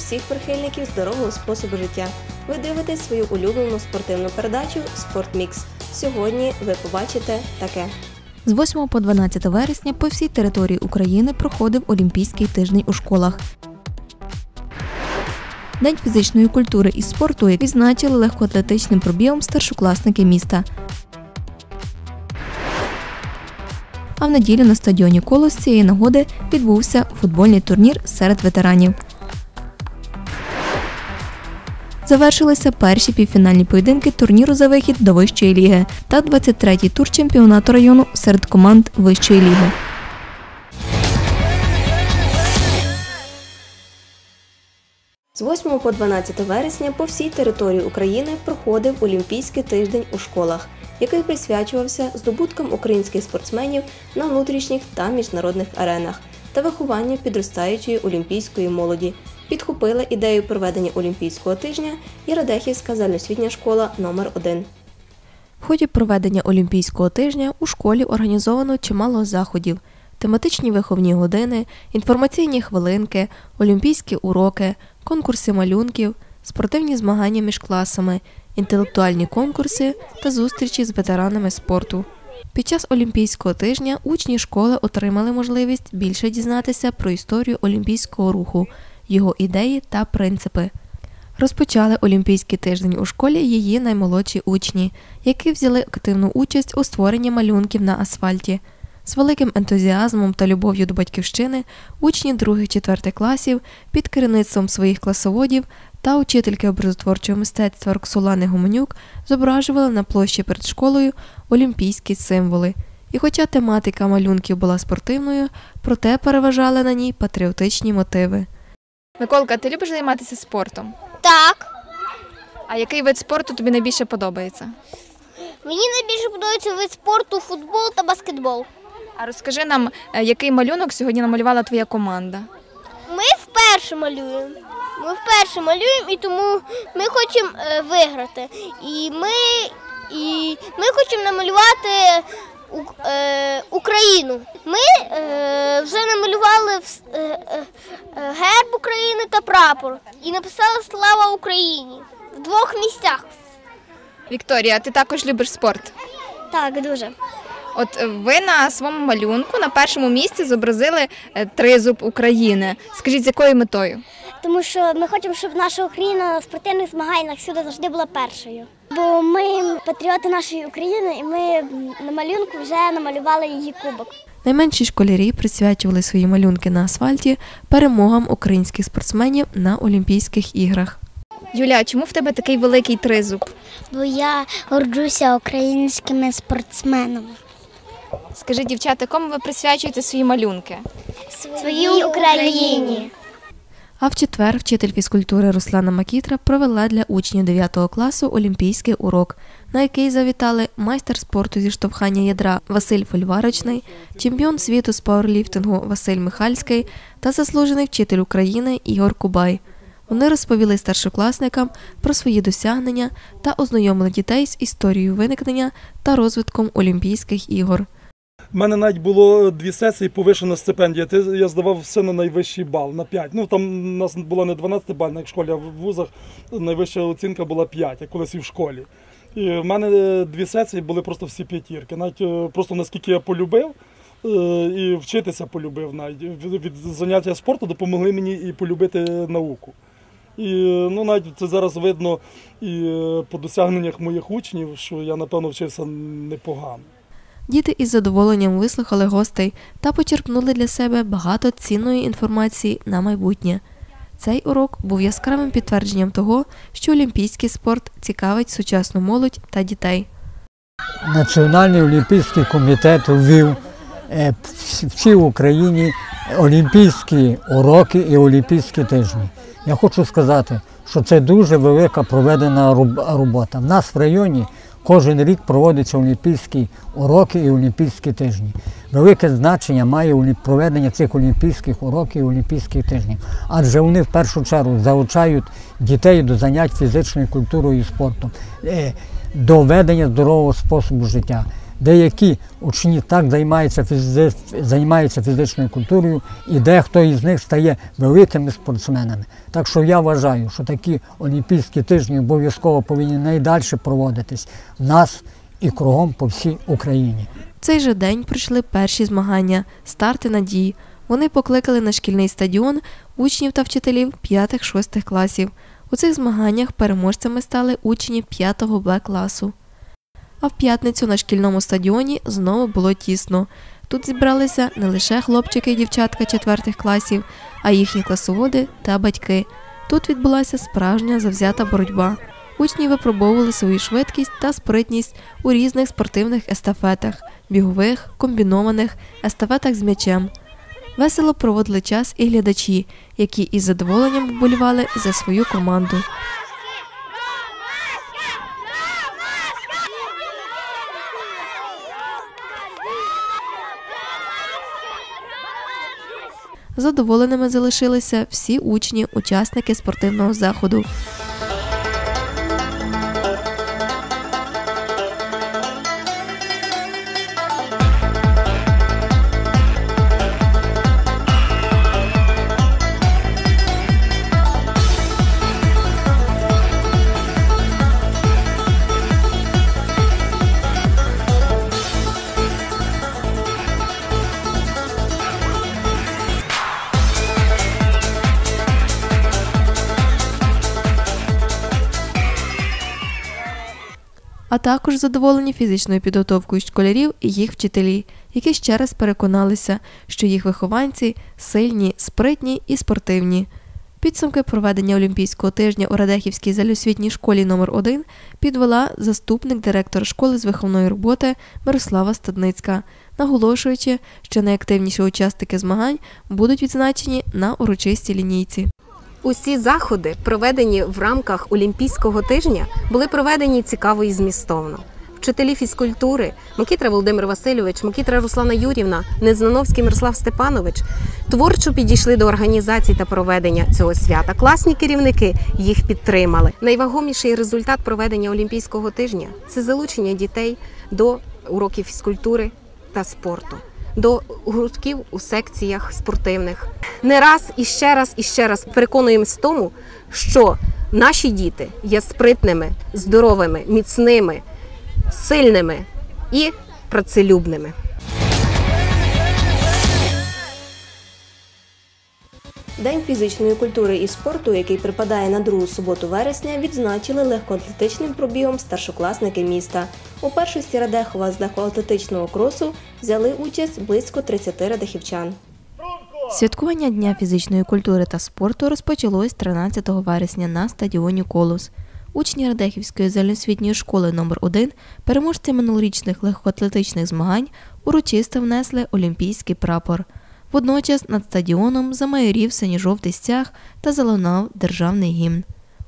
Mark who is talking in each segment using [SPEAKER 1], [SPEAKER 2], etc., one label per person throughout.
[SPEAKER 1] Всіх прихильників здорового способу життя. Ви дивитесь свою улюблену спортивну передачу Спортмікс. Сьогодні ви побачите таке.
[SPEAKER 2] З 8 по 12 вересня по всій території України проходив Олімпійський тиждень у школах. День фізичної культури і спорту відзначили легкоатлетичним пробігом старшокласники міста. А в неділю на стадіоні Колос цієї нагоди відбувся футбольний турнір серед ветеранів. Завершилися перші півфінальні поєдинки турніру за вихід до вищої ліги та 23-й тур чемпіонату району серед команд вищої ліги.
[SPEAKER 1] З 8 по 12 вересня по всій території України проходив Олімпійський тиждень у школах, який присвячувався здобуткам українських спортсменів на внутрішніх та міжнародних аренах та вихованню підростаючої олімпійської молоді. Підхопила ідею проведення Олімпійського тижня і Радехівська загальноосвітня школа номер 1
[SPEAKER 2] В ході проведення Олімпійського тижня у школі організовано чимало заходів: тематичні виховні години, інформаційні хвилинки, олімпійські уроки, конкурси малюнків, спортивні змагання між класами, інтелектуальні конкурси та зустрічі з ветеранами спорту. Під час Олімпійського тижня учні школи отримали можливість більше дізнатися про історію олімпійського руху, його ідеї та принципи. Розпочали Олімпійський тиждень у школі її наймолодші учні, які взяли активну участь у створенні малюнків на асфальті. З великим ентузіазмом та любов'ю до батьківщини учні 2-4 класів під керівництвом своїх класоводів та учительки образотворчого мистецтва Роксолани Гуменюк зображували на площі перед школою олімпійські символи. І хоча тематика малюнків була спортивною, проте переважали на ній патріотичні мотиви.
[SPEAKER 3] Миколка, ти любиш займатися спортом?
[SPEAKER 4] Так.
[SPEAKER 3] А який вид спорту тобі найбільше подобається?
[SPEAKER 4] Мені найбільше подобається вид спорту, футбол та баскетбол.
[SPEAKER 3] А розкажи нам, е, який малюнок сьогодні намалювала твоя команда?
[SPEAKER 4] Ми вперше малюємо. Ми вперше малюємо і тому ми хочемо е, виграти. І ми, і ми хочемо намалювати У- е, Україну. Ми е, вже намалювали вс- е, е, е, герб України та прапор і написали Слава Україні в двох місцях.
[SPEAKER 3] Вікторія, ти також любиш спорт.
[SPEAKER 4] Так, дуже.
[SPEAKER 3] От е, ви на своєму малюнку на першому місці зобразили е, тризуб України. Скажіть, з якою метою?
[SPEAKER 4] Тому що ми хочемо, щоб наша Україна на спортивних змаганнях всюди завжди була першою. Бо ми патріоти нашої України, і ми на малюнку вже намалювали її кубок.
[SPEAKER 2] Найменші школярі присвячували свої малюнки на асфальті перемогам українських спортсменів на Олімпійських іграх.
[SPEAKER 3] Юля, чому в тебе такий великий тризуб?
[SPEAKER 4] Бо я горджуся українськими спортсменами.
[SPEAKER 3] Скажіть, дівчата, кому ви присвячуєте свої малюнки?
[SPEAKER 4] Своїй Україні.
[SPEAKER 2] А в четвер вчитель фізкультури Руслана Макітра провела для учнів 9 класу олімпійський урок, на який завітали майстер спорту зі штовхання ядра Василь Фольварочний, чемпіон світу з пауерліфтингу Василь Михальський та заслужений вчитель України Ігор Кубай. Вони розповіли старшокласникам про свої досягнення та ознайомили дітей з історією виникнення та розвитком Олімпійських ігор.
[SPEAKER 5] У мене навіть було дві сесії повишена стипендія. Ти- Я здавав все на найвищий бал, на 5. Ну там у нас була не 12 бальна, як в школі, а в вузах найвища оцінка була 5, як колись і в школі. І в мене е, дві сесії були просто всі п'ятірки. Навіть е, просто наскільки я полюбив е, і вчитися полюбив навіть. Від, заняття спорту допомогли мені і полюбити науку. І ну, навіть це зараз видно і по досягненнях моїх учнів, що я напевно вчився непогано.
[SPEAKER 2] Діти із задоволенням вислухали гостей та почерпнули для себе багато цінної інформації на майбутнє. Цей урок був яскравим підтвердженнем того, що олімпійський спорт цікавить сучасну молодь та дітей.
[SPEAKER 6] Національний олімпійський комітет ввів е, в всій Україні олімпійські уроки і олімпійські тижні. Я хочу сказати, що це дуже велика проведена робота. В нас в районі кожен рік проводяться олімпійські уроки і олімпійські тижні. Велике значення має проведення цих олімпійських уроків і олімпійських тижнів, адже вони в першу чергу залучають дітей до занять фізичною культурою і спортом. Е, до ведення здорового способу життя. Деякі учні так займаються, фізи... займаються фізичною культурою, і дехто із них стає великими спортсменами. Так що я вважаю, що такі олімпійські тижні обов'язково повинні найдальше проводитись в нас і кругом по всій Україні.
[SPEAKER 2] Цей же день пройшли перші змагання старти надії. Вони покликали на шкільний стадіон учнів та вчителів 5-6 класів. У цих змаганнях переможцями стали учні 5 Б класу. А в п'ятницю на шкільному стадіоні знову було тісно. Тут зібралися не лише хлопчики і дівчатка четвертих класів, а їхні класоводи та батьки. Тут відбулася справжня завзята боротьба. Учні випробовували свою швидкість та спритність у різних спортивних естафетах, бігових, комбінованих, естафетах з м'ячем. Весело проводили час і глядачі, які із задоволенням вболівали за свою команду. Задоволеними залишилися всі учні, учасники спортивного заходу. А також задоволені фізичною підготовкою школярів і їх вчителі, які ще раз переконалися, що їх вихованці сильні, спритні і спортивні. Підсумки проведення Олімпійського тижня у Радехівській залюсвітній школі номер 1 підвела заступник директора школи з виховної роботи Мирослава Стадницька, наголошуючи, що найактивніші учасники змагань будуть відзначені на урочистій лінійці.
[SPEAKER 7] Усі заходи, проведені в рамках Олімпійського тижня, були проведені цікаво і змістовно. Вчителі фізкультури Микітра Володимир Васильович, Микітра Руслана Юрівна, Незнановський Мирослав Степанович творчо підійшли до організації та проведення цього свята. Класні керівники їх підтримали. Найвагоміший результат проведення Олімпійського тижня це залучення дітей до уроків фізкультури та спорту, до гуртків у секціях спортивних. Не раз і ще раз і ще раз переконуємось в тому, що наші діти є спритними, здоровими, міцними, сильними і працелюбними.
[SPEAKER 1] День фізичної культури і спорту, який припадає на другу суботу вересня, відзначили легкоатлетичним пробігом старшокласники міста. У першості Радехова з легкоатлетичного кросу взяли участь близько 30 радехівчан.
[SPEAKER 2] Святкування Дня фізичної культури та спорту розпочалось 13 вересня на стадіоні Колос. Учні Радехівської загальноосвітньої школи номер 1 переможці минулорічних легкоатлетичних змагань урочисто внесли олімпійський прапор. Водночас над стадіоном замайорів синьо-жовтий стяг та залунав державний гімн.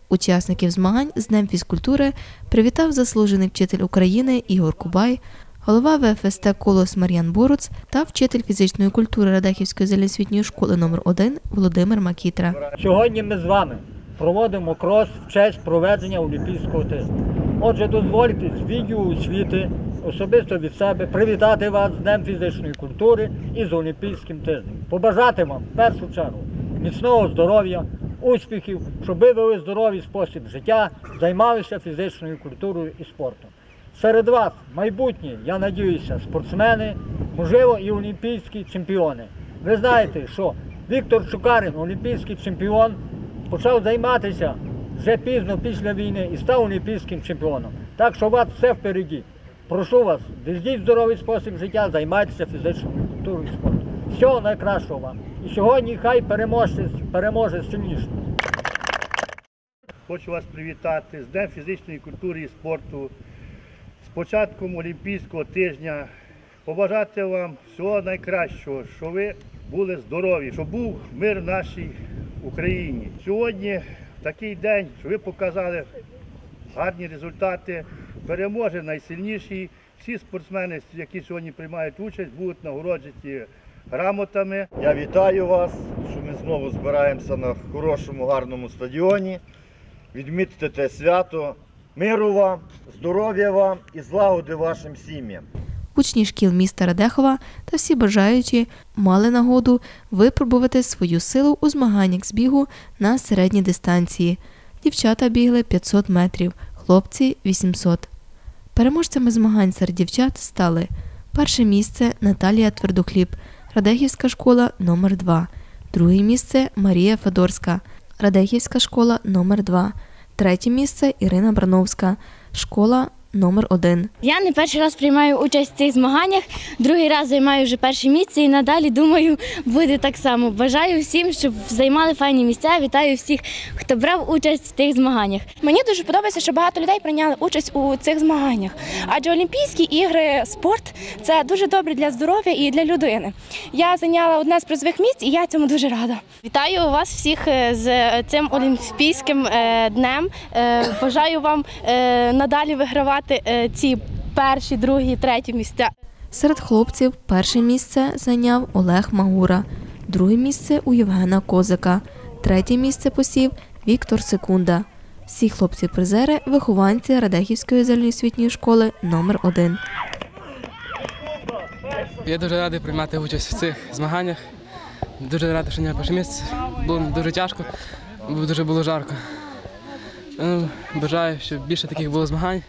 [SPEAKER 2] Учасників змагань з Днем фізкультури привітав заслужений вчитель України Ігор Кубай, голова ВФСТ Колос Мар'ян Боруц та вчитель фізичної культури Радехівської загальноосвітньої школи номер 1 Володимир Макітра.
[SPEAKER 8] Сьогодні ми з вами проводимо крос в честь проведення Олімпійського тижня. Отже, дозвольте з відділу освіти особисто від себе привітати вас з Днем фізичної культури і з Олімпійським тижнем. Побажати вам в першу чергу міцного здоров'я, успіхів, щоб ви вели здоровий спосіб життя, займалися фізичною культурою і спортом. Серед вас майбутні, я надіюся, спортсмени, можливо, і олімпійські чемпіони. Ви знаєте, що Віктор Чукарин, олімпійський чемпіон, почав займатися вже пізно після війни і став олімпійським чемпіоном. Так що у вас все впереді. Прошу вас, везіть здоровий спосіб життя, займайтеся фізичною культурою і спортом. Всього найкращого вам. І сьогодні хай переможе, переможе сильніше.
[SPEAKER 9] Хочу вас привітати з Днем фізичної культури і спорту, з початком Олімпійського тижня. Побажати вам всього найкращого, щоб ви були здорові, щоб був мир в нашій Україні. Сьогодні такий день, що ви показали гарні результати, переможе найсильніший. Всі спортсмени, які сьогодні приймають участь, будуть нагороджені грамотами.
[SPEAKER 10] Я вітаю вас, що ми знову збираємося на хорошому, гарному стадіоні. Відмітити те свято, Миру вам, здоров'я вам і злагоди вашим сім'ям.
[SPEAKER 2] Учні шкіл міста Радехова та всі бажаючі мали нагоду випробувати свою силу у змаганнях з бігу на середній дистанції. Дівчата бігли 500 метрів, хлопці 800. Переможцями змагань серед дівчат стали перше місце Наталія Твердохліб, Радехівська школа номер 2 друге місце Марія Федорська, Радехівська школа номер 2 третє місце Ірина Брановська, школа номер 1
[SPEAKER 11] Я не перший раз приймаю участь в цих змаганнях, другий раз займаю вже перше місце і надалі думаю, буде так само. Бажаю всім, щоб займали файні місця. Вітаю всіх, хто брав участь в тих змаганнях.
[SPEAKER 12] Мені дуже подобається, що багато людей прийняли участь у цих змаганнях. Адже Олімпійські ігри, спорт це дуже добре для здоров'я і для людини. Я зайняла одне з призових місць, і я цьому дуже рада.
[SPEAKER 11] Вітаю вас всіх е, з цим олімпійським е, днем. Е, Бажаю вам е, надалі вигравати е, ці перші, другі, треті місця.
[SPEAKER 2] Серед хлопців перше місце зайняв Олег Магура, друге місце у Євгена Козика, третє місце посів Віктор Секунда. Всі хлопці-призери вихованці Радехівської загальноосвітньої школи номер 1
[SPEAKER 13] Я дуже радий приймати участь в цих змаганнях. Дуже радий, що я перше місце. Було дуже тяжко, бо дуже було жарко. Ну, Бажаю, щоб більше таких було змагань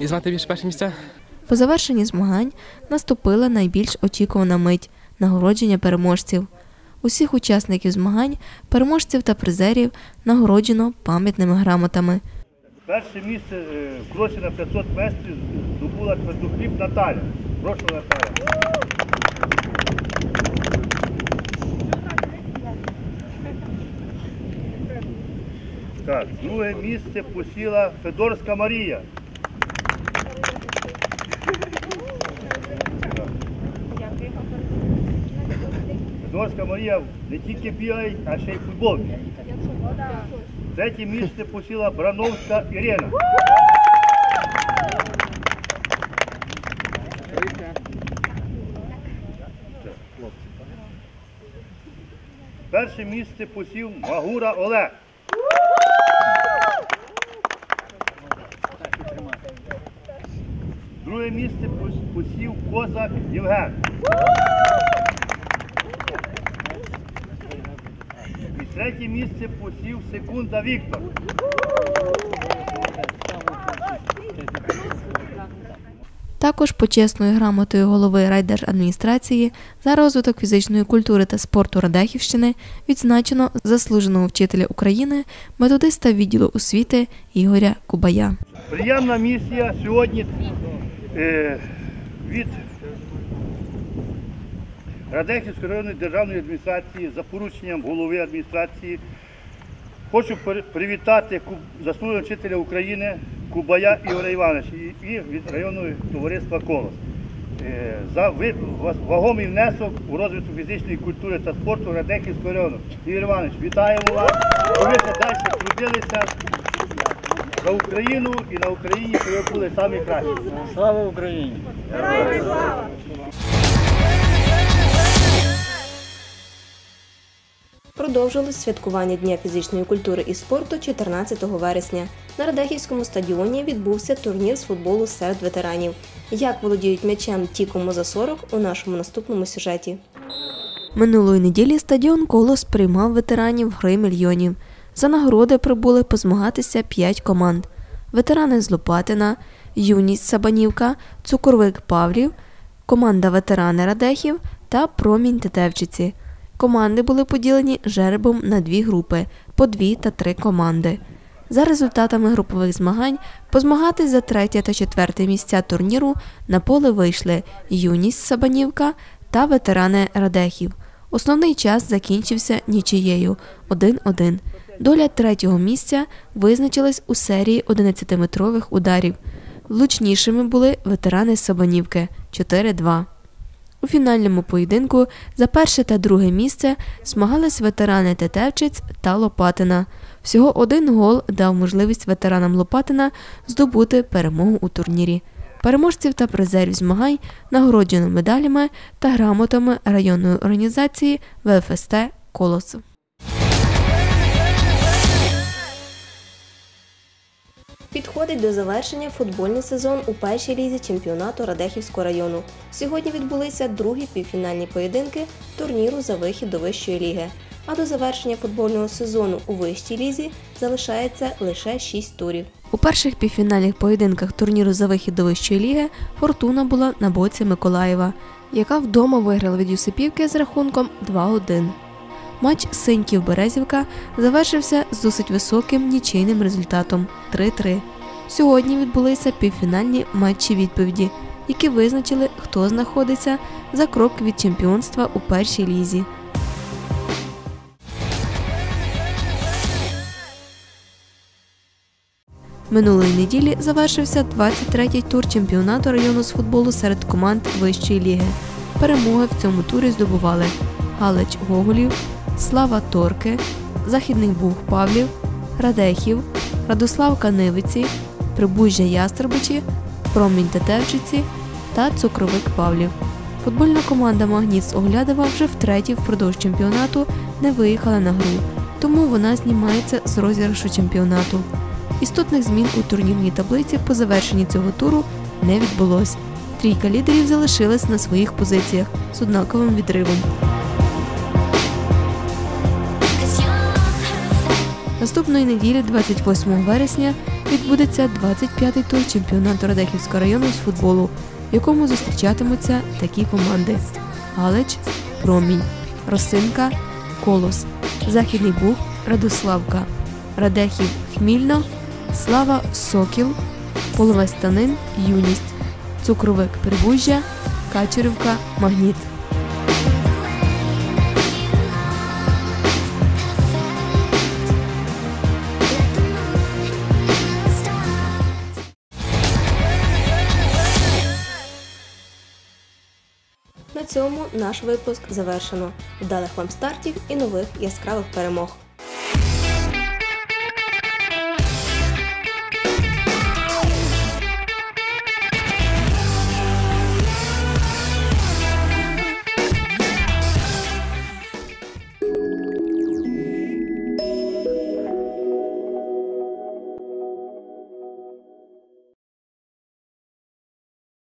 [SPEAKER 13] і змати більше перші місця.
[SPEAKER 2] По завершенні змагань наступила найбільш очікувана мить нагородження переможців. Усіх учасників змагань, переможців та призерів нагороджено пам'ятними грамотами.
[SPEAKER 9] Перше місце в кросі на 500 метрів здобула твердохліб Наталя. Прошу Наталя. Так, друге місце посіла Федорська Марія. Федорська Марія не тільки бігає, а ще й футбол. Третє місце посіла Брановська Ірина. Перше місце посів Магура Олег. Друге місце посів Козак Євген. Третє місце посів Секунда Віктор.
[SPEAKER 2] Також почесною грамотою голови райдержадміністрації за розвиток фізичної культури та спорту Радехівщини відзначено заслуженого вчителя України, методиста відділу освіти Ігоря Кубая.
[SPEAKER 9] Приємна місія сьогодні е, від Радехівської районної державної адміністрації за порученням голови адміністрації. Хочу привітати заслуженого вчителя України Кубая Ігоря Івановича і, від районного товариства Колос. Е, За вагомий внесок у розвиток фізичної культури та спорту Радехівського району. Ігор Іванович, вітаємо вас. Ви ще далі трудилися за Україну і на Україні, що ви були самі кращі.
[SPEAKER 8] Слава Україні!
[SPEAKER 1] Продовжилось святкування Дня фізичної культури і спорту 14 вересня. На Радехівському стадіоні відбувся турнір з футболу серед ветеранів. Як володіють м'ячем ті, кому за 40 у нашому наступному сюжеті.
[SPEAKER 2] Минулої неділі стадіон Колос приймав ветеранів гри мільйонів. За нагороди прибули позмагатися п'ять команд: ветерани з Лопатина, Юність Сабанівка, Цукорвик Павлів, команда ветерани Радехів та Промінь Тетевчиці. Команди були поділені жеребом на дві групи по дві та три команди. За результатами групових змагань позмагатись за третє та четверте місця турніру на поле вийшли Юність Сабанівка та ветерани Радехів. Основний час закінчився нічиєю 1-1. Доля третього місця визначилась у серії 11-метрових ударів. Влучнішими були ветерани Сабанівки 4-2. У фінальному поєдинку за перше та друге місце змагались ветерани Тетевчиць та Лопатина. Всього один гол дав можливість ветеранам Лопатина здобути перемогу у турнірі. Переможців та призерів змагань нагороджено медалями та грамотами районної організації ВФСТ Колос.
[SPEAKER 1] Підходить до завершення футбольний сезон у першій лізі чемпіонату Радехівського району. Сьогодні відбулися другі півфінальні поєдинки турніру за вихід до вищої ліги. А до завершення футбольного сезону у вищій лізі залишається лише 6 турів.
[SPEAKER 2] У перших півфінальних поєдинках турніру за вихід до вищої ліги Фортуна була на боці Миколаєва, яка вдома виграла від Юсипівки з рахунком 2-1. Матч Синьків Березівка завершився з досить високим нічийним результатом 3-3. Сьогодні відбулися півфінальні матчі відповіді, які визначили, хто знаходиться за крок від чемпіонства у першій лізі. Минулої неділі завершився 23-й тур чемпіонату району з футболу серед команд вищої ліги. Перемоги в цьому турі здобували Галич Гоголів, Слава Торки, Західний Буг Павлів, Радехів, Радослав Канивиці, Прибужжя Ястребичі, Промінь Тетевчиці та Цукровик Павлів. Футбольна команда Магніт з Оглядова вже втретє впродовж чемпіонату не виїхала на гру, тому вона знімається з розіграшу чемпіонату. Істотних змін у турнірній таблиці по завершенні цього туру не відбулось. Трійка лідерів залишилась на своїх позиціях з однаковим відривом. Наступної неділі, 28 вересня, відбудеться 25-й тур чемпіонату Радехівського району з футболу, в якому зустрічатимуться такі команди: Галич, Промінь, Росинка, Колос, Західний Буг, Радославка, Радехів, Хмільно, Слава Сокіл, Половець Станин, Юність, Цукровик Прибужжя, Качерівка, Магніт.
[SPEAKER 1] Цьому наш випуск завершено. Вдалих вам стартів і нових яскравих перемог.